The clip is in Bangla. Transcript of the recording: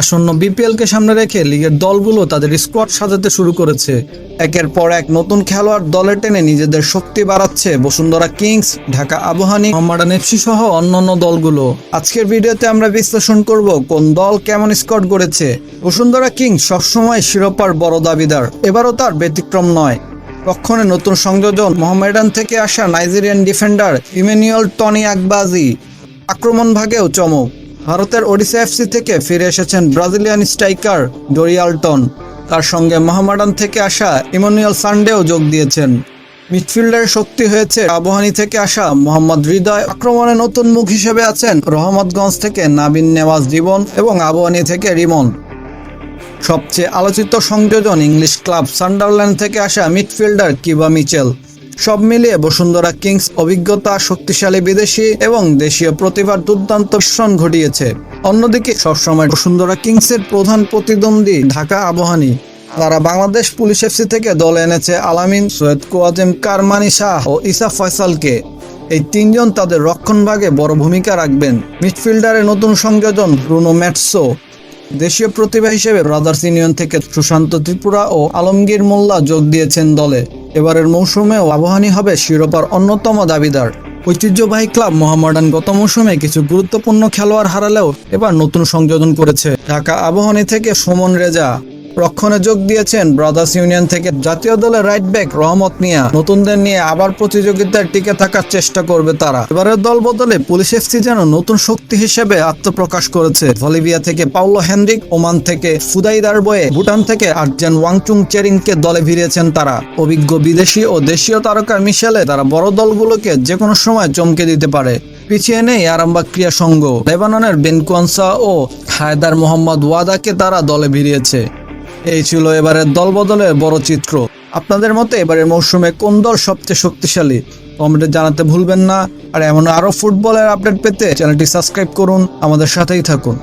আসন্ন বিপিএল কে সামনে রেখে লিগের দলগুলো তাদের স্কোয়াড সাজাতে শুরু করেছে। একের পর এক নতুন খেলোয়াড় দলে টেনে নিজেদের শক্তি বাড়াচ্ছে বসুন্ধরা কিংস, ঢাকা আবহানী মোহাম্মদান এফসি সহ অন্যান্য দলগুলো। আজকের ভিডিওতে আমরা বিশ্লেষণ করব কোন দল কেমন স্কোয়াড গড়েছে। বসুন্ধরা কিংস সবসময় শিরোপার বড় দাবিদার, এবারও তার ব্যতিক্রম নয়। রক্ষণে নতুন সংযোজন, মোহামেডান থেকে আসা Nigerian defender Emmanuel Tony Akbaji আক্রমণ ভাগেও চমক। ভারতের ওডিসা এফসি থেকে ফিরে এসেছেন ব্রাজিলিয়ান স্ট্রাইকার ডোরিয়ালটন তার সঙ্গে মোহামেডান থেকে আসা ইমোনিয়াল সানডেও যোগ দিয়েছেন। মিডফিল্ডারের শক্তি হয়েছে আবহানী থেকে আসা মোহাম্মদ হৃদয়। আক্রমণে নতুন মুখ হিসেবে আছেন রহমতগঞ্জ থেকে নাবিন নেওয়াজ জীবন এবং আবহানী থেকে রিমন। সবচেয়ে আলোচিত সংযোজন ইংলিশ ক্লাব সান্ডারল্যান্ড থেকে আসা মিডফিল্ডার কিবা মিচেল। সব মিলিয়ে বসুন্ধরা কিংস অভিজ্ঞতা, শক্তিশালী বিদেশি এবং দেশীয় প্রতিভার দুর্দান্ত মিশ্রণ ঘটিয়েছে। অন্যদিকে সবসময় বসুন্ধরা কিংসের প্রধান প্রতিদ্বন্দ্বী ঢাকা আবহানী। তারা বাংলাদেশ পুলিশ এফসি থেকে দলে এনেছে আলামিন, সৈয়দ কোয়াজেম কারমানি শাহ ও ইসা ফয়সালকে। এই তিনজন তাদের রক্ষণভাগে বড় ভূমিকা রাখবেন। মিডফিল্ডারে নতুন সংযোজন ব্রুনো ম্যাটসো দেশীয় প্রতিভা হিসেবে ব্রাদার্স ইউনিয়ন থেকে সুশান্ত ত্রিপুরা ও আলমগীর মোল্লা যোগ দিয়েছেন দলে। এবারের মৌসুমে আবহানী হবে শিরোপার অন্যতম দাবিদার। ঐতিহ্যবাহী ক্লাব মোহামডান গত মৌসুমে কিছু গুরুত্বপূর্ণ খেলোয়াড় হারালেও এবার নতুন সংযোজন করেছে। ঢাকা আবহানী থেকে সুমন রেজা। রক্ষণে যোগ দিয়েছেন ব্রাদার্স ইউনিয়ন থেকে জাতীয় দলের রাইট ব্যাক রহমত মিয়া। নতুনদের নিয়ে আবার প্রতিযোগিতায় টিকে থাকার চেষ্টা করবে তারা। এবারের দল বদলে পুলিশ এফসি যেন নতুন শক্তি হিসেবে আত্মপ্রকাশ করেছে। বলিভিয়া থেকে পাউলো হেনরিক ওমান থেকে ফুদাইদার বয়ে ভুটান থেকে আর্জেন ওয়াংচুং চেরিংকে দলে ভিড়িয়েছেন তারা। অভিজ্ঞ বিদেশি ও দেশীয় তারকার মিশেলে তারা বড় দলগুলোকে যে কোনো সময় চমকে দিতে পারে। পিছিয়ে নেই আরামবাগ ক্রিয়া সংঘ। লেবাননের বেনকুয়ানসা ও হায়দার মোহাম্মদ ওয়াদাকে তারা দলে ভিড়িয়েছে। এই ছিল এবারের দলবদলের বড় চিত্র। আপনাদের মতে এবারের মৌসুমে কোন দল সবচেয়ে শক্তিশালী? কমেন্টে জানাতে ভুলবেন না। আর এমন আরও ফুটবলের আপডেট পেতে চ্যানেলটি সাবস্ক্রাইব করুন। আমাদের সাথেই থাকুন।